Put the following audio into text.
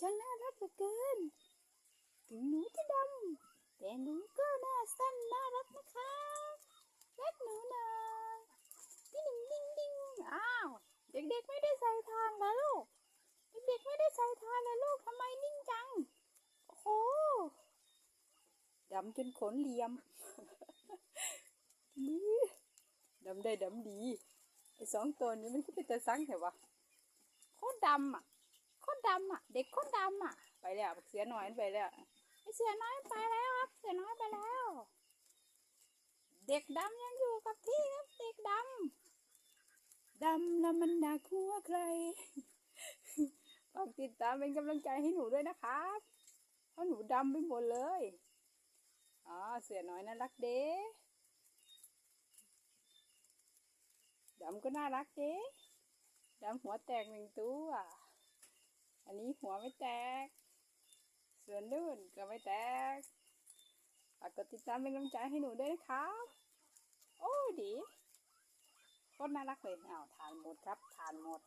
ช่างน่ารักเหลือเกิน ถึงหนูจะดำแต่หนูก็หน้าสั้นน่ารักนะคะรักหนูน่อยดิ้งดิ้งดิ้งอ้าว เด็กๆไม่ได้ใส่ทานแล้วลูก เด็กๆไม่ได้ใส่ทานแล้วลูกทำไมนิ่งจัง โอ้โหดำจนขนเหลี่ยมมือดำได้ดำดีไอ้สองตัวนี้มันก็เป็นตาสังแต่วะโคตรดำอะ คตรดำอะ เด็กคตรดำอะ ไปแล้วเสือน้อยไปแล้วไอเสือน้อยไปแล้วครับ เสือน้อยไปแล้ว เด็กดำยังอยู่กับที่ครับเด็กดำดำแล้วมันน่ากลัวใครฝากติดตามเป็นกำลังใจให้หนูด้วยนะครับเพราะหนูดำไปหมดเลยอ๋อเสือน้อยน่ารักเด้ดำก็น่ารักเด้ดำหัวแตกหนึ่งตัว นี้หัวไม่แตก ส่วนนู่นก็ไม่แตกฝากกดติดตามเป็นกำลังใจให้หนูด้วยนะครับ โอ้ดีโคตรน่ารักเลยอ้าวทานหมดครับ ทานหมด